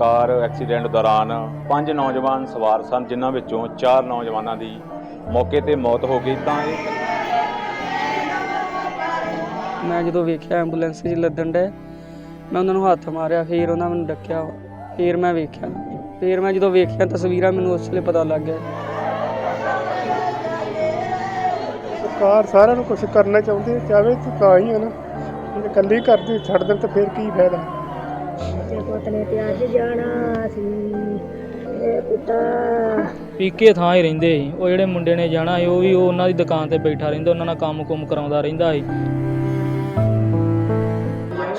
Car accident ਦੌਰਾਨ ਪੰਜ ਨੌਜਵਾਨ ਸਵਾਰ ਸਨ ਜਿਨ੍ਹਾਂ ਵਿੱਚੋਂ ਚਾਰ ਨੌਜਵਾਨਾਂ ਦੀ ਮੌਕੇ ਤੇ ਮੌਤ ਹੋ ਗਈ। ਤਾਂ ਇਹ ਮੈਂ ਜਦੋਂ ਵੇਖਿਆ ਐਂਬੂਲੈਂਸ 'ਚ ਲੱਦਣ ਡੇ ਮੈਂ ਉਹਨਾਂ ਨੂੰ ਹੱਥ ਮਾਰਿਆ ਫਿਰ ਉਹਨਾਂ ਮੈਨੂੰ ਡੱਕਿਆ ਫਿਰ ਮੈਂ ਵੇਖਿਆ। ਫਿਰ ਮੈਂ ਜਦੋਂ ਵੇਖਿਆ ਤਸਵੀਰਾਂ ਮੈਨੂੰ ਉਸ ਵੇਲੇ ਪਤਾ ਲੱਗ ਗਿਆ ਸਰਕਾਰ ਸਾਰਿਆਂ ਨੂੰ ਕੁਝ ਕਰਨਾ ਚਾਹੁੰਦੀ ਹੈ ਚਾਹੇ ਤਾਂ ਤਾਂ ਹੀ ਹੈ ਨਾ ਜੇ ਇਕੱਲੀ ਕਰਦੀ ਛੱਡ ਦੇਣ ਤਾਂ ਫਿਰ ਕੀ ਫਾਇਦਾ? ਤੇ ਪੁੱਤ ਨੇ ਤੇ ਅੱਜ ਜਾਣਾ ਸੀ। ਇਹ ਪੁੱਤਾ ਪੀਕੇ ਥਾਂ ਹੀ ਰਹਿੰਦੇ ਸੀ। ਉਹ ਜਿਹੜੇ ਮੁੰਡੇ ਨੇ ਜਾਣਾ ਸੀ ਉਹ ਵੀ ਉਹ ਉਹਨਾਂ ਦੀ ਦੁਕਾਨ ਤੇ ਬੈਠਾ ਰਹਿੰਦਾ ਉਹਨਾਂ ਨਾਲ ਕੰਮ ਕੁਮ ਕਰਾਉਂਦਾ ਰਹਿੰਦਾ ਸੀ।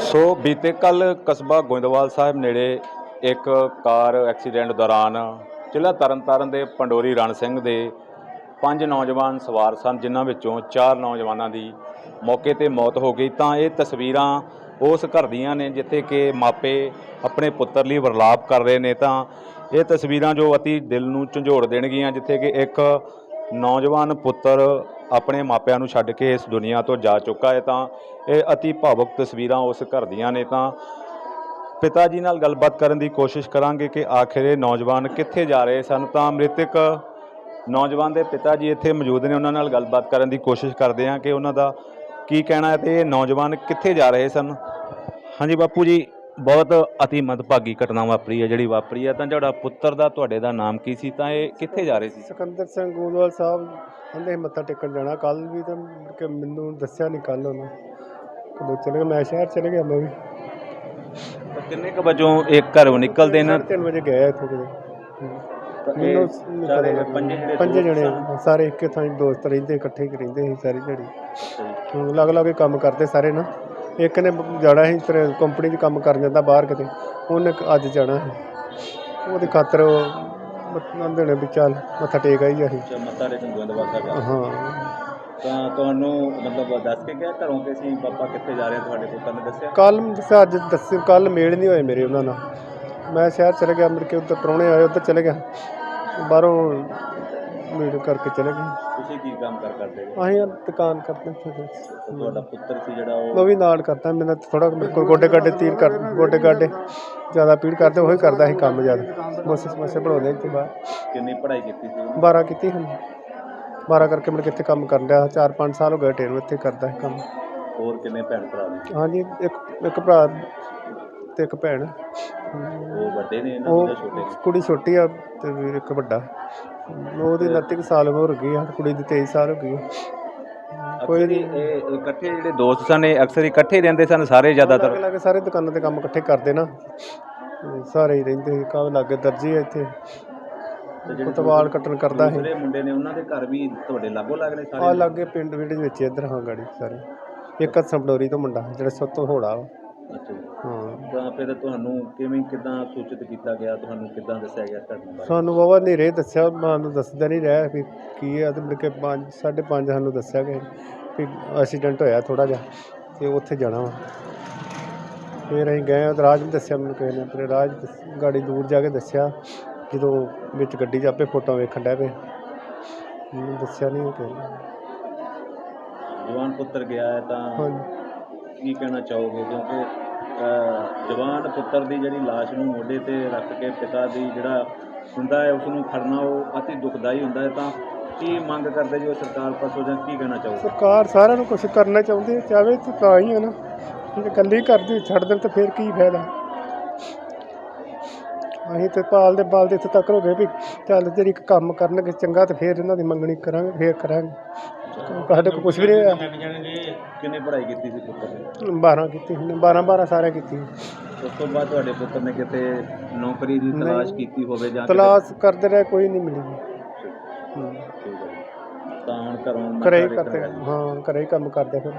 ਸੋ ਬੀਤੇ ਕੱਲ ਕਸਬਾ ਗੋਇੰਦਵਾਲ ਸਾਹਿਬ ਨੇੜੇ ਇੱਕ ਕਾਰ ਐਕਸੀਡੈਂਟ ਦੌਰਾਨ ਜ਼ਿਲ੍ਹਾ ਤਰਨਤਾਰਨ ਦੇ ਪੰਡੋਰੀ ਰਣ ਸਿੰਘ ਦੇ ਪੰਜ ਨੌਜਵਾਨ ਸਵਾਰ ਸਨ ਜਿਨ੍ਹਾਂ ਵਿੱਚੋਂ ਚਾਰ ਨੌਜਵਾਨਾਂ ਦੀ ਮੌਕੇ ਤੇ ਮੌਤ ਹੋ ਗਈ। ਤਾਂ ਇਹ ਤਸਵੀਰਾਂ ਉਸ ਘਰ ਦੀਆਂ ਨੇ, ਜਿੱਥੇ ਕਿ ਮਾਪੇ ਆਪਣੇ ਪੁੱਤਰ ਲਈ ਵਰਲਾਪ ਕਰ ਰਹੇ ਨੇ, ਤਾਂ ਇਹ ਤਸਵੀਰਾਂ ਜੋ ਅਤੀ ਦਿਲ ਨੂੰ ਝੰਜੋੜ ਦੇਣਗੀਆਂ, ਜਿੱਥੇ ਕਿ ਇੱਕ ਨੌਜਵਾਨ ਪੁੱਤਰ ਆਪਣੇ ਮਾਪਿਆਂ ਨੂੰ ਛੱਡ ਕੇ ਇਸ ਦੁਨੀਆ ਤੋਂ ਜਾ ਚੁੱਕਾ ਹੈ, ਤਾਂ ਇਹ ਅਤੀ ਭਾਵੁਕ ਤਸਵੀਰਾਂ ਉਸ ਘਰ ਦੀਆਂ ਨੇ, ਤਾਂ ਪਿਤਾ ਜੀ ਨਾਲ ਗੱਲਬਾਤ ਕਰਨ ਦੀ ਕੋਸ਼ਿਸ਼ ਕਰਾਂਗੇ ਕਿ ਆਖਿਰ ਇਹ ਨੌਜਵਾਨ ਕਿੱਥੇ ਜਾ ਰਹੇ ਸਨ, ਤਾਂ ਮ੍ਰਿਤਕ ਨੌਜਵਾਨ ਦੇ ਪਿਤਾ ਜੀ ਇੱਥੇ ਮੌਜੂਦ ਨੇ, ਉਹਨਾਂ ਨਾਲ ਗੱਲਬਾਤ ਕਰਨ ਦੀ ਕੋਸ਼ਿਸ਼ ਕਰਦੇ ਹਾਂ ਕਿ ਉਹਨਾਂ ਦਾ ਕੀ ਕਹਿਣਾ ਹੈ, ਤੇ ਇਹ ਨੌਜਵਾਨ ਕਿੱਥੇ ਜਾ ਰਹੇ ਸਨ? ਹਾਂਜੀ ਬਾਪੂ ਜੀ ਬਹੁਤ ਅਤੀ ਮੰਦਭਾਗੀ ਘਟਨਾ ਵਾਪਰੀ ਹੈ ਜਿਹੜੀ ਵਾਪਰੀ ਹੈ। ਤਾਂ ਜਿਹੜਾ ਪੁੱਤਰ ਦਾ ਤੁਹਾਡੇ ਦਾ ਨਾਮ ਕੀ ਸੀ? ਤਾਂ ਇਹ ਕਿੱਥੇ ਜਾ ਰਹੇ ਸੀ? ਸਿਕੰਦਰ ਸਿੰਘ ਗੋਦਵਾਲ ਸਾਹਿਬ ਕਹਿੰਦੇ ਮੱਥਾ ਟੇਕਣ ਜਾਣਾ। ਕੱਲ ਵੀ ਤਾਂ ਮੁੜ ਕੇ ਮੈਨੂੰ ਦੱਸਿਆ ਨਹੀਂ ਕੱਲ ਉਹਨੇ ਕਦੋਂ ਚਲੇ ਗਿਆ ਮੈਂ ਸ਼ਹਿਰ ਚਲੇ ਗਿਆ ਮੈਂ ਵੀ। ਤਾਂ ਕਿੰਨੇ ਕੁ ਵਜੋਂ ਇੱਕ ਘਰੋਂ ਨਿਕਲਦੇ ਨੇ? ਸਾਢੇ ਤਿੰਨ ਵਜੇ ਗਿਆ ਇੱਥੋਂ ਕਿਤੇ। ਇਹ ਮੈਨੂੰ ਸਾਰੇ। ਪੰਜੇ ਜਿਹੜੇ ਜਣੇ। ਸਾਰੇ ਇੱਕੇ ਥਾਂ ਦੋਸਤ ਰਹਿੰਦੇ ਇਕੱਠੇ ਹੀ ਰਹਿੰਦੇ ਸੀ ਸਾਰੀ ਦਿਹਾੜੀ। ਹੁਣ ਅਲੱਗ ਅਲੱਗ ਹੀ ਕੰਮ ਕਰਦੇ ਸਾਰੇ ਨਾ। ਇੱਕ ਨੇ ਜਾਣਾ ਸੀ ਤੇਰੇ ਕੰਪਨੀ 'ਚ ਕੰਮ ਕਰ ਜਾਂਦਾ ਬਾਹਰ ਕਿਤੇ ਉਹਨੇ ਅੱਜ ਜਾਣਾ ਸੀ। ਉਹਦੇ ਖਾਤਰ ਮੰਦੇ ਨੇ ਵੀ ਚੱਲ ਮੱਥਾ ਟੇਕ ਆਈ ਅਸੀਂ। ਮੱਥਾ ਟੇਕਣ ਗੋਇੰਦਵਾਲ ਰਹੇ। ਹਾਂ। ਤਾਂ ਤੁਹਾਨੂੰ ਮਤਲਬ ਦੱਸ ਕੇ ਗਿਆ ਘਰੋਂ ਕਿ ਅਸੀਂ ਪਾਪਾ ਕਿੱਥੇ ਜਾ ਰਹੇ ਤੁਹਾਡੇ ਪੁੱਤਰ ਨੇ ਦੱਸਿਆ? ਕੱਲ ਦੱਸਿਆ ਅੱਜ ਦੱਸ ਕੱਲ ਮੇਲ ਨਹੀਂ ਹੋਏ ਮੇਰੇ ਉਹਨਾਂ ਨਾਲ। ਮੈਂ ਸ਼ਹਿਰ ਚਲੇ ਗਿਆ ਮੁੜ ਕੇ ਉੱਧਰ ਪ੍ਰਾਹੁਣੇ ਆਏ ਉੱਧਰ ਚਲੇ ਗਿਆ। ਬਾਹਰੋਂ ਮੀਟ ਕਰਕੇ ਚਲੇ ਗਏ। ਤੁਸੀਂ ਕੀ ਕੰਮ ਕਰ ਕਰਦੇ ਹੋ? ਅਸੀਂ ਦੁਕਾਨ ਕਰਦੇ ਸੀ ਤੇ ਤੁਹਾਡਾ ਪੁੱਤਰ ਸੀ ਜਿਹੜਾ ਉਹ ਉਹ ਵੀ ਨਾਲ ਕਰਦਾ ਮੈਨੂੰ ਥੋੜਾ ਗੋਡੇ ਗਾਡੇ ਤੀਰ ਕਰ ਗੋਡੇ ਗਾਡੇ ਜ਼ਿਆਦਾ ਪੀੜ ਕਰਦੇ ਉਹੀ ਕਰਦਾ ਸੀ ਕੰਮ ਜ਼ਿਆਦਾ। ਸਮੋਸੇ ਸਮੋਸੇ ਬਣਾਉਂਦੇ ਇੱਥੇ ਬਾਹਰ। ਕਿੰਨੀ ਪੜ੍ਹਾਈ ਕੀਤੀ ਸੀ 12 ਕੀਤੀ ਹਨ 12 ਕਰਕੇ ਮੈਂ ਕਿੱਥੇ ਕੰਮ ਕਰਨ ਡਿਆ 4-5 ਸਾਲ ਹੋ ਗਏ ਟੇਨ ਇੱਥੇ ਕਰਦਾ ਸੀ ਕੰਮ। ਹੋਰ ਕਿੰਨੇ ਭੈਣ ਭਰਾ ਨੇ? ਹਾਂਜੀ ਇੱਕ ਇੱਕ ਭਰਾ ਤੇ ਇੱਕ ਭੈਣ। ਉਹ ਵੱਡੇ ਨੇ ਇਹਨਾਂ ਉਹ ਦੇ ਛੋਟੇ ਨੇ? ਕੁੜੀ ਛੋਟੀ ਆ ਤੇ ਵੀਰ ਇੱਕ ਵੱਡਾ। ਉਹਦੀ 29 ਕੁ ਸਾਲ ਉਮਰ ਹੋ ਗਈ ਆ ਕੁੜੀ ਦੀ 23 ਸਾਲ ਹੋ ਗਈ ਆ। ਕੋਈ ਨਹੀਂ। ਇਹ ਇਹ ਇਕੱਠੇ ਜਿਹੜੇ ਦੋਸਤ ਸਨ ਇਹ ਅਕਸਰ ਇਕੱਠੇ ਹੀ ਰਹਿੰਦੇ ਸਨ ਸਾਰੇ ਜ਼ਿਆਦਾਤਰ ਲੱਗੇ ਸਾਰੇ ਦੁਕਾਨਾਂ ਤੇ ਕੰਮ ਇਕੱਠੇ ਕਰਦੇ ਨਾ। ਤੇ ਸਾਰੇ ਹੀ ਰਹਿੰਦੇ ਸੀ ਕਾਹ ਲੱਗੇ ਦਰਜੀ ਆ ਇੱਥੇ। ਜਿਹੜੇ ਕੁਤਵਾਲ ਕੱਟਣ ਕਰਦਾ ਸੀ। ਦੂਸਰੇ ਮੁੰਡੇ ਨੇ ਉਹਨਾਂ ਦੇ ਘਰ ਵੀ ਤੁਹਾਡੇ ਲਾਗੋ ਲੱਗ ਨੇ ਆ ਸਾਰੇ ਲੱਗੇ ਪਿੰਡ ਵਿੰਡ ਵਿੱਚ ਇੱਧਰ ਹਾਂ ਗਾੜੀ ਸਾਰੇ। ਇੱਕ ਸੰਪਡੋਰੀ ਤੋਂ ਮੁੰਡਾ ਜਿਹੜਾ ਸਭ ਤੋਂ ਹੋੜਾ ਵਾ। ਅੱਛਾ ਜੀ। ਹਾਂ। ਤਾਂ ਫਿਰ ਤੁਹਾਨੂੰ ਕਿਵੇਂ ਕਿਦਾਂ ਸੂਚਿਤ ਕੀਤਾ ਗਿਆ? ਤੁਹਾਨੂੰ ਕਿਦਾਂ ਦੱਸਿਆ ਗਿਆ ਘਟਨਾ ਬਾਰੇ? ਸਾਨੂੰ ਬਾਬਾ ਨੇਰੇ ਦੱਸਿਆ ਮੈਨੂੰ ਦੱਸਦਾ ਨਹੀਂ ਰਿਹਾ ਵੀ ਕੀ ਹੈ। ਤੇ ਮੁੜ ਕੇ 5 5:30 ਸਾਨੂੰ ਦੱਸਿਆ ਕਿ ਵੀ ਐਕਸੀਡੈਂਟ ਹੋਇਆ ਥੋੜਾ ਜਿਹਾ ਤੇ ਉੱਥੇ ਜਾਣਾ ਵਾ। ਫਿਰ ਅਸੀਂ ਗਏ ਉਹ ਰਾਜ ਨੇ ਦੱਸਿਆ ਮੈਨੂੰ ਕਿਸੇ ਨੇ ਫਿਰ ਰਾਜ ਦੱਸ- ਗਾੜੀ ਦੂਰ ਜਾ ਕੇ ਦੱਸਿਆ ਜਦੋਂ ਵਿੱਚ ਗੱਡੀ 'ਚ ਆਪੇ ਫੋਟੋ ਵੇਖਣ ਡਿਆ ਪਏ ਮੈਨੂੰ ਦੱਸਿਆ ਨਹੀਂ ਕਿ ਜਵਾਨ ਪੁੱਤਰ ਗਿਆ ਹੈ ਤਾਂ ਹਾਂਜੀ। ਕੀ ਕਹਿਣਾ ਚਾਹੋਗੇ? ਕਿਉਂਕਿ ਜਵਾਨ ਪੁੱਤਰ ਦੀ ਜਿਹੜੀ ਲਾਸ਼ ਨੂੰ ਮੋਢੇ ਤੇ ਰੱਖ ਕੇ ਪਿਤਾ ਦੀ ਜਿਹੜਾ ਹੁੰਦਾ ਹੈ ਉਸ ਨੂੰ ਖੜਨਾ ਉਹ ਅਤੀ ਦੁਖਦਾਈ ਹੁੰਦਾ ਹੈ, ਤਾਂ ਕੀ ਮੰਗ ਕਰਦੇ ਜੋ ਸਰਕਾਰ ਪਾਸੋਂ ਜਾਂ ਕੀ ਕਹਿਣਾ ਚਾਹੋਗੇ? ਸਰਕਾਰ ਸਾਰਿਆਂ ਨੂੰ ਕੁਝ ਕਰਨਾ ਚਾਹੁੰਦੀ ਹੈ, ਚਾਹੇ ਤਾਂ ਹੀ ਹੈ ਨਾ। ਜੇ ਇਕੱਲੀ ਕਰਦੀ ਛੱਡ ਦੇਣ ਤਾਂ ਫਿਰ ਕੀ ਫਾਇਦਾ? ਅਸੀਂ ਤੇ ਪਾਲਦੇ ਪਾਲਦੇ ਇੱਥੇ ਤੱਕ ਹੋ ਗਏ ਵੀ ਚੱਲ ਜਿਹੜੀ ਇੱਕ ਕੰਮ ਕਰਨਗੇ ਚੰਗਾ ਤੇ ਫਿਰ ਇਹਨਾਂ ਦੀ ਮੰਗਣੀ ਕਰਾਂਗੇ, ਫਿਰ ਕਰਾਂਗੇ। ਸਾਡੇ ਕੋਲ ਕੁਝ ਵੀ ਨਹੀਂ ਹੋਇਆ। ਕਿੰਨੇ ਪੜ੍ਹਾਈ ਕੀਤੀ ਸੀ ਪੁੱਤਰ ਨੇ? 12 ਕੀਤੀ ਉਹਨੇ 12 12 ਸਾਰੇ ਕੀਤੀ। ਉਸ ਤੋਂ ਬਾਅਦ ਤੁਹਾਡੇ ਪੁੱਤਰ ਨੇ ਕਿਤੇ ਨੌਕਰੀ ਦੀ ਨਹੀਂ। ਤਲਾਸ਼ ਕੀਤੀ ਹੋਵੇ ਜਾਂ ਕਿਤੇ- ਤਲਾਸ਼ ਕਰਦੇ ਰਹੇ ਕੋਈ ਨਹੀਂ ਮਿਲੀ ਹੂੰ। ਠੀਕ ਹੈ ਜੀ। ਤਾਂ ਹੁਣ ਘਰੋਂ ਘਰੇ ਹੀ ਮੱਥਾ ਕਰਦੇ ਟੇਕਣ ਗਏ। ਹਾਂ ਘਰੇ ਹੀ ਕੰਮ ਕਰਦੇ ਫਿਰ।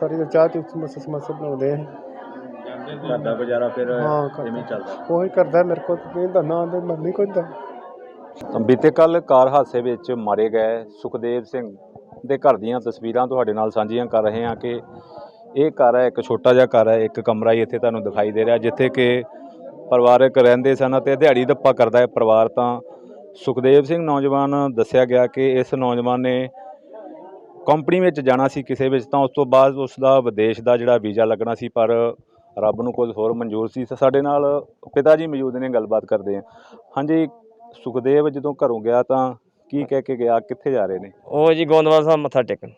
ਸਾਰੀ ਚਾਹ ਚੂਹ ਸਮੋਸੇ ਸਮੋਸੇ ਬਣਾਉਂਦੇ ਆ। ਘਰ ਦਾ ਗੁਜ਼ਾਰਾ ਫਿਰ ਹਾਂ, ਇਵੇਂ ਹੀ ਚੱਲਦਾ। ਉਹੀ ਕਰਦਾ ਮੇਰੇ ਕੋਲ ਨਹੀਂ ਦਾ ਨਾਂ ਦੇ ਨਹੀਂ ਕੋਈ ਦਾ ਤਾਂ। ਬੀਤੇ ਕੱਲ ਕਾਰ ਹਾਦਸੇ ਵਿੱਚ ਮਾਰੇ ਗਏ ਸੁਖਦੇਵ ਸਿੰਘ ਦੇ ਘਰ ਦੀਆਂ ਤਸਵੀਰਾਂ ਤੁਹਾਡੇ ਨਾਲ ਸਾਂਝੀਆਂ ਕਰ ਰਹੇ ਹਾਂ ਕਿ ਇਹ ਘਰ ਹੈ, ਇੱਕ ਛੋਟਾ ਜਿਹਾ ਘਰ ਹੈ, ਇੱਕ ਕਮਰਾ ਹੀ ਇੱਥੇ ਤੁਹਾਨੂੰ ਦਿਖਾਈ ਦੇ ਰਿਹਾ, ਜਿੱਥੇ ਕਿ ਪਰਿਵਾਰਕ ਰਹਿੰਦੇ ਸਨ ਅਤੇ ਦਿਹਾੜੀ ਦੱਪਾ ਕਰਦਾ ਹੈ ਪਰਿਵਾਰ ਤਾਂ ਸੁਖਦੇਵ ਸਿੰਘ ਨੌਜਵਾਨ ਦੱਸਿਆ ਗਿਆ ਕਿ ਇਸ ਨੌਜਵਾਨ ਨੇ ਕੰਪਨੀ ਵਿੱਚ ਜਾਣਾ ਸੀ ਕਿਸੇ ਵਿੱਚ ਤਾਂ ਉਸ ਤੋਂ ਬਾਅਦ ਉਸ ਦਾ ਵਿਦੇਸ਼ ਦਾ ਜਿਹੜਾ ਵੀਜ਼ਾ ਲੱਗਣਾ ਸੀ, ਪਰ ਰੱਬ ਨੂੰ ਕੁਝ ਹੋਰ ਮਨਜ਼ੂਰ ਸੀ। ਸਾਡੇ ਨਾਲ ਪਿਤਾ ਜੀ ਮੌਜੂਦ ਨੇ, ਗੱਲਬਾਤ ਕਰਦੇ ਆ ਹਾਂਜੀ ਸੁਖਦੇਵ ਜਦੋਂ ਘਰੋਂ ਗਿਆ ਤਾਂ ਕੀ ਕਹਿ ਕੇ ਗਿਆ? ਕਿੱਥੇ ਜਾ ਰਹੇ ਨੇ? ਉਹ ਜੀ ਗੋਂਦਵਾਲ ਸਾਹਿਬ ਮੱਥਾ ਟੇਕਣ।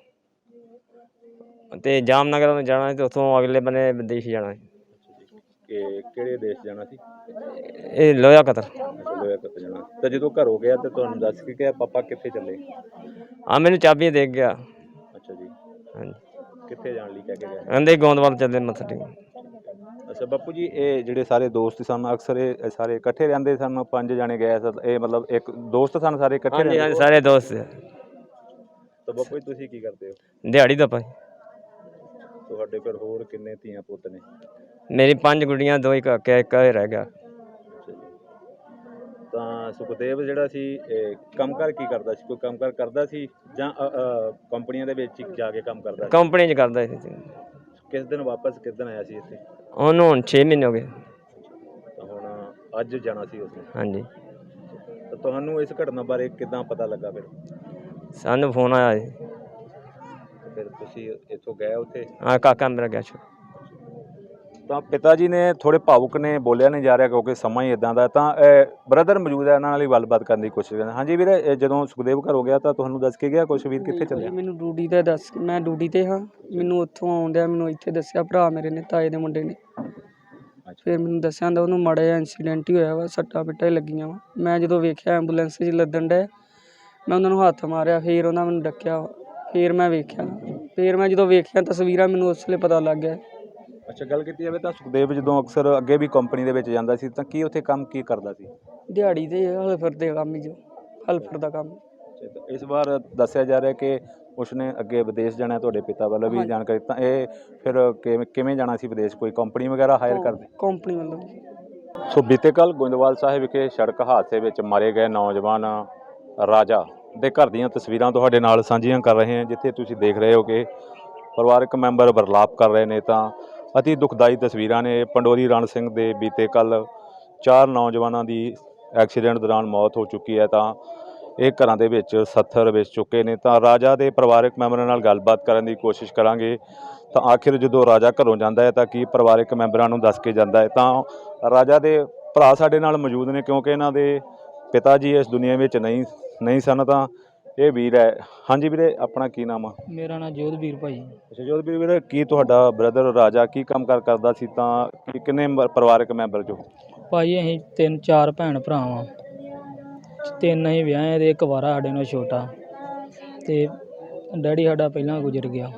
ਤੇ ਜਾਮਨਗਰ ਨੂੰ ਜਾਣਾ ਤੇ ਉੱਥੋਂ ਅਗਲੇ ਬੰਨੇ ਵਿਦੇਸ਼ ਜਾਣਾ ਕਿ ਕਿਹੜੇ ਦੇਸ਼ ਜਾਣਾ ਸੀ? ਇਹ ਲੋਇਆ ਕਤਰ ਲੋਇਆ ਕਿੱਥੇ ਜਾਣਾ। ਤਾਂ ਜਦੋਂ ਘਰੋਂ ਗਿਆ ਤੇ ਤੁਹਾਨੂੰ ਦੱਸ ਕੇ ਗਿਆ ਪਾਪਾ ਕਿੱਥੇ ਚੱਲੇ? ਆ ਮੈਨੂੰ ਚਾਬੀ ਦੇ ਗਿਆ। ਅੱਛਾ ਜੀ। ਹਾਂਜੀ। ਕਿੱਥੇ ਜਾਣ ਲਈ ਕਹਿ ਕੇ ਗਏ ਕਹਿੰਦੇ ਗੋਂਦਵਾਲ ਚੱਲੇ ਮੱਥਾ ਟੇਕਣ। ਅੱਛਾ ਬਾਪੂ ਜੀ ਇਹ ਜਿਹੜੇ ਸਾਰੇ ਦੋਸਤ ਸਨ ਅਕਸਰ ਇਹ ਸਾਰੇ ਇਕੱਠੇ ਰਹਿੰਦੇ ਸਨ ਪੰਜ ਜਾਣੇ ਗਏ ਸਨ ਇਹ ਮਤਲਬ ਇੱਕ ਦੋਸਤ ਸਨ ਸਾਰੇ ਇਕੱਠੇ ਹਾਂਜੀ ਹਾਂਜੀ ਸਾਰੇ ਦੋਸਤ। ਤਾਂ ਬਾਪੂ ਜੀ ਤੁਸੀਂ ਕੀ ਕਰਦੇ ਹੋ? ਦਿਹਾੜੀ ਦਾ ਭਾਈ। ਤੁਹਾਡੇ ਫਿਰ ਹੋਰ ਕਿੰਨੇ ਧੀਆਂ ਪੁੱਤ ਨੇ? ਮੇਰੀ ਪੰਜ ਗੁੱਡੀਆਂ ਦੋ ਹੀ ਕਾਕੇ ਇੱਕ ਹੀ ਰਹਿ ਗਿਆ। ਤਾਂ ਸੁਖਦੇਵ ਜਿਹੜਾ ਸੀ ਇਹ ਕੰਮਕਾਰ ਕੀ ਕਰਦਾ ਸੀ? ਕੋਈ ਕੰਮਕਾਰ ਕਰਦਾ ਸੀ? ਜਾਂ ਅ, ਅ, ਕੰਪਨੀਆਂ ਦੇ ਵਿੱਚ ਹੀ ਜਾ ਕੇ ਕੰਮ ਕਰਦਾ ਸੀ? ਕੰਪਨੀ 'ਚ ਕਰਦਾ ਸੀ। ਕਿਸ ਦਿਨ ਵਾਪਸ ਕਿਸ ਦਿਨ ਆਇਆ ਸੀ ਇੱਥੇ? ਉਹਨੂੰ ਹੁਣ 6 ਮਹੀਨੇ ਹੋ ਗਏ। ਤਾਂ ਹੁਣ ਅੱਜ ਜਾਣਾ ਸੀ ਉਸਨੇ? ਹਾਂਜੀ। ਤਾਂ ਤੁਹਾਨੂੰ ਇਸ ਘਟਨਾ ਬਾਰੇ ਕਿਦਾਂ ਪਤਾ ਲੱਗਾ ਫਿਰ? ਸਾਨੂੰ ਫੋਨ ਆਇਆ ਸੀ ਫਿਰ ਤੁਸੀਂ ਇੱਥੋਂ ਗਏ ਉੱਥੇ? ਆ ਕਾਕਾ ਮੇਰਾ ਗਿਆ ਸੀ। ਤਾਂ ਪਿਤਾ ਜੀ ਨੇ ਥੋੜੇ ਭਾਵੁਕ ਨੇ ਬੋਲਿਆ ਨਹੀਂ ਜਾ ਰਿਹਾ ਕਿਉਂਕਿ ਸਮਾਂ ਹੀ ਇਦਾਂ ਦਾ। ਤਾਂ ਬ੍ਰਦਰ ਮੌਜੂਦ ਹੈ ਇਹਨਾਂ ਨਾਲ ਹੀ ਗੱਲਬਾਤ ਕਰਨ ਦੀ ਕੋਸ਼ਿਸ਼ ਕਰਦੇ ਹਾਂਜੀ ਵੀਰੇ ਜਦੋਂ ਸੁਖਦੇਵ ਘਰ ਹੋ ਗਿਆ ਤਾਂ ਤੁਹਾਨੂੰ ਦੱਸ ਕੇ ਗਿਆ ਕੁਛ ਵੀਰ ਕਿੱਥੇ ਚੱਲਿਆ? ਮੈਨੂੰ ਡਿਊਟੀ ਤੇ ਦੱਸ ਮੈਂ ਡਿਊਟੀ ਤੇ ਹਾਂ ਮੈਨੂੰ ਉੱਥੋਂ ਆਉਂਦਿਆ ਮੈਨੂੰ ਇੱਥੇ ਦੱਸਿਆ ਭਰਾ ਮੇਰੇ ਨੇ ਤਾਏ ਦੇ ਮੁੰਡੇ ਨੇ। ਫਿਰ ਮੈਨੂੰ ਦੱਸਿਆ ਹੁੰਦਾ ਉਹਨੂੰ ਮਾੜਾ ਜਿਹਾ ਇਨਸੀਡੈਂਟ ਹੀ ਹੋਇਆ ਵਾ ਸੱਟਾਂ ਪਿੱਟਾਂ ਹੀ ਲੱਗੀਆਂ ਵਾ। ਮੈਂ ਜਦੋਂ ਵੇਖਿਆ ਐਂਬੂਲੈਂਸ 'ਚ ਲੱਦਣ ਡਏ ਮੈਂ ਉਹਨਾਂ ਨੂੰ ਹੱਥ ਮਾਰਿਆ ਫਿਰ ਉਹਨਾਂ ਮੈਨੂੰ ਡੱਕਿਆ ਫਿਰ ਮੈਂ ਵੇਖਿਆ। ਫਿਰ ਮੈਂ ਜਦੋਂ ਵੇਖਿਆ ਤਸਵੀਰਾਂ ਮੈਨੂੰ ਉਸ ਵੇਲੇ ਪਤਾ ਲੱਗ ਗਿਆ। ਅੱਛਾ ਗੱਲ ਕੀਤੀ ਜਾਵੇ ਤਾਂ ਸੁਖਦੇਵ ਜਦੋਂ ਅਕਸਰ ਅੱਗੇ ਵੀ ਕੰਪਨੀ ਦੇ ਵਿੱਚ ਜਾਂਦਾ ਸੀ ਤਾਂ ਕੀ ਉੱਥੇ ਕੰਮ ਕੀ ਕਰਦਾ ਸੀ? ਦਿਹਾੜੀ ਦੇ ਹਲਫਰ ਦੇ ਕੰਮ ਹੀ ਜੋ ਹਲਫਰ ਦਾ ਕੰਮ। ਅੱਛਾ, ਤਾਂ ਇਸ ਵਾਰ ਦੱਸਿਆ ਜਾ ਰਿਹਾ ਕਿ ਉਸਨੇ ਅੱਗੇ ਵਿਦੇਸ਼ ਜਾਣਾ ਹੈ, ਤੁਹਾਡੇ ਪਿਤਾ ਵੱਲੋਂ ਵੀ ਹਾਂਜੀ। ਜਾਣਕਾਰੀ ਤਾਂ ਇਹ ਫਿਰ ਕਿਵੇਂ ਕਿਵੇਂ ਜਾਣਾ ਸੀ ਵਿਦੇਸ਼? ਕੋਈ ਕੰਪਨੀ ਵਗੈਰਾ ਹਾਇਰ ਕਰਦੇ? ਕੰਪਨੀ ਵੱਲੋਂ ਸੋ ਬੀਤੇ ਕੱਲ ਗੋਇੰਦਵਾਲ ਸਾਹਿਬ ਵਿਖੇ ਸੜਕ ਹਾਦਸੇ ਵਿੱਚ ਮਾਰੇ ਗਏ ਨੌਜਵਾਨ ਰਾਜਾ ਦੇ ਘਰ ਦੀਆਂ ਤਸਵੀਰਾਂ ਤੁਹਾਡੇ ਨਾਲ ਸਾਂਝੀਆਂ ਕਰ ਰਹੇ ਹਾਂ ਜਿੱਥੇ ਤੁਸੀਂ ਦੇਖ ਰਹੇ ਹੋ ਕਿ ਪਰਿਵਾਰਕ ਮੈਂਬਰ ਵਰਲਾਪ ਕਰ ਰਹੇ ਨੇ ਤਾਂ ਅਤੀ ਦੁਖਦਾਈ ਤਸਵੀਰਾਂ ਨੇ ਪੰਡੋਰੀ ਰਣ ਸਿੰਘ ਦੇ ਬੀਤੇ ਕੱਲ ਚਾਰ ਨੌਜਵਾਨਾਂ ਦੀ ਐਕਸੀਡੈਂਟ ਦੌਰਾਨ ਮੌਤ ਹੋ ਚੁੱਕੀ ਹੈ ਤਾਂ ਇਹ ਘਰਾਂ ਦੇ ਵਿੱਚ ਸੱਥਰ ਵਿੱਚ ਚੁੱਕੇ ਨੇ। ਤਾਂ ਰਾਜਾ ਦੇ ਪਰਿਵਾਰਕ ਮੈਂਬਰਾਂ ਨਾਲ ਗੱਲਬਾਤ ਕਰਨ ਦੀ ਕੋਸ਼ਿਸ਼ ਕਰਾਂਗੇ। ਤਾਂ ਆਖਿਰ ਜਦੋਂ ਰਾਜਾ ਘਰੋਂ ਜਾਂਦਾ ਹੈ ਤਾਂ ਕੀ ਪਰਿਵਾਰਕ ਮੈਂਬਰਾਂ ਨੂੰ ਦੱਸ ਕੇ ਜਾਂਦਾ ਹੈ? ਤਾਂ ਰਾਜਾ ਦੇ ਭਰਾ ਸਾਡੇ ਨਾਲ ਮੌਜੂਦ ਨੇ ਕਿਉਂਕਿ ਇਹਨਾਂ ਦੇ ਪਿਤਾ ਜੀ ਇਸ ਦੁਨੀਆ ਵਿੱਚ ਨਹੀਂ ਨਹੀਂ ਸਨ ਤਾਂ ਇਹ ਵੀਰ ਹੈ। ਹਾਂਜੀ ਵੀਰੇ ਆਪਣਾ ਕੀ ਨਾਮ ਆ? ਮੇਰਾ ਨਾਂ ਜੋਧਵੀਰ ਭਾਈ ਅੱਛਾ ਜੋਤ ਵੀਰ ਕੀ ਤੁਹਾਡਾ ਬ੍ਰਦਰ ਰਾਜਾ ਕੀ ਕੰਮ ਕਾਰ ਕਰਦਾ ਸੀ ਤਾਂ ਕੀ- ਕਿੰਨੇ ਪਰਿਵਾਰਕ ਮੈਂਬਰ ਜੋ? ਭਾਈ ਅਸੀਂ ਤਿੰਨ ਚਾਰ ਭੈਣ ਭਰਾ ਵਾਂ। ਤਿੰਨ ਅਸੀਂ ਵਿਆਹੇ ਤੇ ਇੱਕ ਵਾਰਾ ਸਾਡੇ ਨਾਲ ਛੋਟਾ। ਤੇ ਡੈਡੀ ਸਾਡਾ ਪਹਿਲਾਂ ਗੁਜ਼ਰ ਗਿਆ।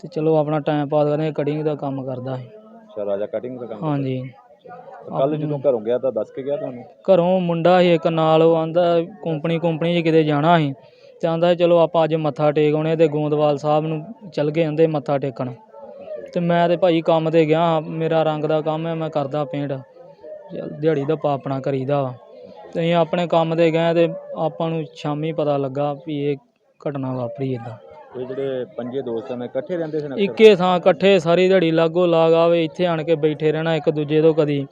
ਤੇ ਚਲੋ ਆਪਣਾ ਟਾਈਮ ਪਾਸ ਕਰਦੇ ਕਟਿੰਗ ਦਾ ਕੰਮ ਕਰਦਾ ਸੀ। ਅੱਛਾ ਰਾਜਾ ਕਟਿੰਗ ਦਾ ਕੰਮ ਹਾਂਜੀ। ਕੱਲ ਜਦੋਂ ਘਰੋਂ ਗਿਆ ਤਾਂ ਦੱਸ ਕੇ ਗਿਆ ਤੁਹਾਨੂੰ? ਘਰੋਂ ਮੁੰਡਾ ਸੀ ਇੱਕ ਨਾਲ ਉਹ ਆਂਦਾ ਕੰਪਨੀ ਕੰਪਨੀ 'ਚ ਕਿਤੇ ਜਾਣਾ ਸੀ। ਤੇ ਆਂਦਾ ਚਲੋ ਆਪਾਂ ਅੱਜ ਮੱਥਾ ਟੇਕ ਆਉਣੇ ਤੇ ਗੋਂਦਵਾਲ ਸਾਹਿਬ ਨੂੰ ਚੱਲ ਗਏ ਆਂਦੇ ਮੱਥਾ ਟੇਕਣ। ਤੇ ਮੈਂ ਤੇ ਭਾਈ ਕੰਮ ਤੇ ਗਿਆ ਮੇਰਾ ਰੰਗ ਦਾ ਕੰਮ ਹੈ ਮੈਂ ਕਰਦਾ ਪੇਂਟ। ਦਿਹਾੜੀ ਦਾ ਪਾ ਆਪਣਾ ਕਰੀਦਾ ਵਾ। ਤੇ ਅਸੀਂ ਆਪਣੇ ਕੰਮ ਤੇ ਗਏ ਤੇ ਆਪਾਂ ਨੂੰ ਸ਼ਾਮੀ ਪਤਾ ਲੱਗਾ ਵੀ ਇਹ ਘਟਨਾ ਵਾਪਰੀ ਇਦਾਂ ਇਹ ਜਿਹੜੇ ਪੰਜੇ ਦੋਸਤ ਨੇ ਇਕੱਠੇ ਰਹਿੰਦੇ ਸਨ ਅਕਸਰ? ਇੱਕੇ ਥਾਂ ਇਕੱਠੇ ਸਾਰੀ ਦਿਹਾੜੀ ਲਾਗੋ ਲਾਗ ਆਵੇ ਇੱਥੇ ਆਣ ਕੇ ਬੈਠੇ ਰਹਿਣਾ ਇੱਕ ਦੂਜੇ ਤੋਂ ਕਦੀ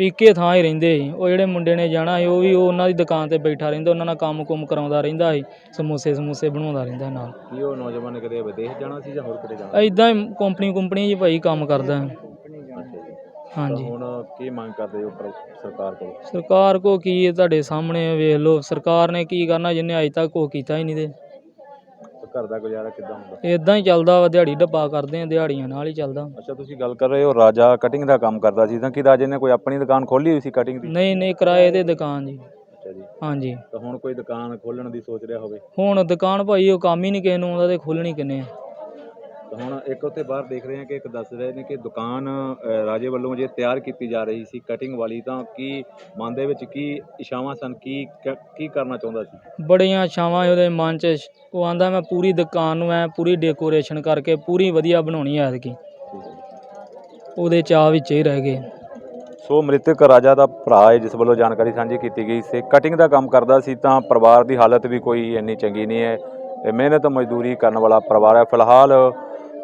ਵੀ ਇੱਕੇ ਥਾਂ ਹੀ ਰਹਿੰਦੇ ਸੀ। ਉਹ ਜਿਹੜੇ ਮੁੰਡੇ ਨੇ ਜਾਣਾ ਸੀ ਉਹ ਵੀ ਉਹ ਉਹਨਾਂ ਦੀ ਦੁਕਾਨ ਤੇ ਬੈਠਾ ਰਹਿੰਦਾ ਉਹਨਾਂ ਨਾਲ ਕੰਮ ਕੁਮ ਕਰਾਉਂਦਾ ਰਹਿੰਦਾ ਸੀ ਸਮੋਸੇ ਸਮੂਸੇ ਬਣਾਉਂਦਾ ਰਹਿੰਦਾ ਨਾਲ। ਕੀ ਉਹ ਨੌਜਵਾਨ ਨੇ ਕਦੇ ਵਿਦੇਸ਼ ਜਾਣਾ ਸੀ ਜਾਂ ਹੋਰ ਕਿਤੇ ਜਾਣਾ ਐਦਾਂ ਹੀ ਕੰਪਨੀ ਕੰਪਨੀ 'ਚ ਭਾਈ ਕੰਮ ਕਰਦਾ। ਹੈ। ਅੱਛਾ ਜੀ। ਤਾਂ ਹਾਂਜੀ ਹੁਣ ਕੀ ਮੰਗ ਕਰਦੇ ਹੋ ਪਰ- ਸਰਕਾਰ ਕੋਲ? ਸਰਕਾਰ ਕੋ ਕੀ ਹੈ ਤੁਹਾਡੇ ਸਾਹਮਣੇ ਵੇਖ ਲਓ ਸਰਕਾਰ ਨੇ ਕੀ ਕਰਨਾ ਜਿਹਨੇ ਅਜੇ ਤੱਕ ਕੋ ਕੀਤਾ ਹੀ ਨਹੀਂ ਤਾਂ। ਘਰ ਦਾ ਗੁਜ਼ਾਰਾ ਕਿੱਦਾਂ ਹੁੰਦਾ? ਇਦਾਂ ਹੀ ਚੱਲਦਾ ਵਾ ਦਿਹਾੜੀ ਡੱਬਾ ਕਰਦੇ ਆ ਦਿਹਾੜੀਆਂ ਨਾਲ ਹੀ ਚੱਲਦਾ। ਅੱਛਾ ਤੁਸੀਂ ਗੱਲ ਕਰ ਰਹੇ ਹੋ ਰਾਜਾ ਕਟਿੰਗ ਦਾ ਕੰਮ ਕਰਦਾ ਸੀ ਤਾਂ ਕੀ ਰਾਜੇ ਨੇ ਕੋਈ ਆਪਣੀ ਦੁਕਾਨ ਖੋਲੀ ਹੋਈ ਸੀ ਕਟਿੰਗ ਦੀ? ਨਹੀਂ ਨਹੀਂ ਕਿਰਾਏ ਤੇ ਦੁਕਾਨ ਜੀ। ਅੱਛਾ ਜੀ। ਹਾਂਜੀ। ਤਾਂ ਹੁਣ ਕੋਈ ਦੁਕਾਨ ਖੋਲਣ ਦੀ ਸੋਚ ਰਿਹਾ ਹੋਵੇ? ਹੁਣ ਦੁਕਾਨ ਭਾਈ ਉਹ ਕੰਮ ਹੀ ਨਹੀਂ ਕਿਸੇ ਨੂੰ ਆਉਂਦਾ ਤੇ ਖੋਲਣੀ ਕਿੰਨੇ ਆ? ਹੁਣ ਇੱਕ ਉੱਥੇ ਬਾਹਰ ਦੇਖ ਰਹੇ ਹਾਂ ਕਿ ਇੱਕ ਦੱਸ ਰਹੇ ਨੇ ਕਿ ਦੁਕਾਨ ਰਾਜੇ ਵੱਲੋਂ ਜੇ ਤਿਆਰ ਕੀਤੀ ਜਾ ਰਹੀ ਸੀ ਕਟਿੰਗ ਵਾਲੀ ਤਾਂ ਕੀ ਮਨ ਦੇ ਵਿੱਚ ਕੀ ਇਸ਼ਾਵਾਂ ਸਨ? ਕੀ ਕ- ਕੀ ਕਰਨਾ ਚਾਹੁੰਦਾ ਸੀ? ਬੜੀਆਂ ਛਾਵਾਂ ਉਹਦੇ ਮਨ 'ਚ। ਉਹ ਆਂਦਾ ਮੈਂ ਪੂਰੀ ਦੁਕਾਨ ਨੂੰ ਐ ਪੂਰੀ ਡੈਕੋਰੇਸ਼ਨ ਕਰਕੇ ਪੂਰੀ ਵਧੀਆ ਬਣਾਉਣੀ ਐ ਐਤਕੀ। ਉਹਦੇ ਚਾਅ ਵਿੱਚ ਹੀ ਰਹਿ ਗਏ। ਸੋ ਮ੍ਰਿਤਕ ਰਾਜਾ ਦਾ ਭਰਾ ਹੈ ਜਿਸ ਵੱਲੋਂ ਜਾਣਕਾਰੀ ਸਾਂਝੀ ਕੀਤੀ ਗਈ ਸੀ। ਕਟਿੰਗ ਦਾ ਕੰਮ ਕਰਦਾ ਸੀ ਤਾਂ ਪਰਿਵਾਰ ਦੀ ਹਾਲਤ ਵੀ ਕੋਈ ਇੰਨੀ ਚੰਗੀ ਨਹੀਂ ਹੈ। ਇਹ ਮਿਹਨਤ ਮਜ਼ਦੂਰੀ ਕਰਨ ਵਾਲਾ ਪਰਿਵਾਰ ਹੈ। ਫਿਲਹਾਲ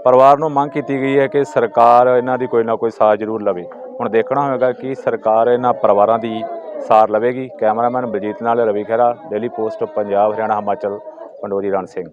ਪਰਿਵਾਰ ਨੂੰ ਮੰਗ ਕੀਤੀ ਗਈ ਹੈ ਕਿ ਸਰਕਾਰ ਇਹਨਾਂ ਦੀ ਕੋਈ ਨਾ ਕੋਈ ਸਾਰ ਜ਼ਰੂਰ ਲਵੇ। ਹੁਣ ਦੇਖਣਾ ਹੋਵੇਗਾ ਕਿ ਸਰਕਾਰ ਇਹਨਾਂ ਪਰਿਵਾਰਾਂ ਦੀ ਸਾਰ ਲਵੇਗੀ। ਕੈਮਰਾਮੈਨ ਬਲਜੀਤ ਨਾਲ ਰਵੀ ਖਹਿਰਾ ਡੇਲੀ ਪੋਸਟ ਪੰਜਾਬ, ਹਰਿਆਣਾ, ਹਿਮਾਚਲ, ਪੰਡੋਰੀ ਰਣ ਸਿੰਘ।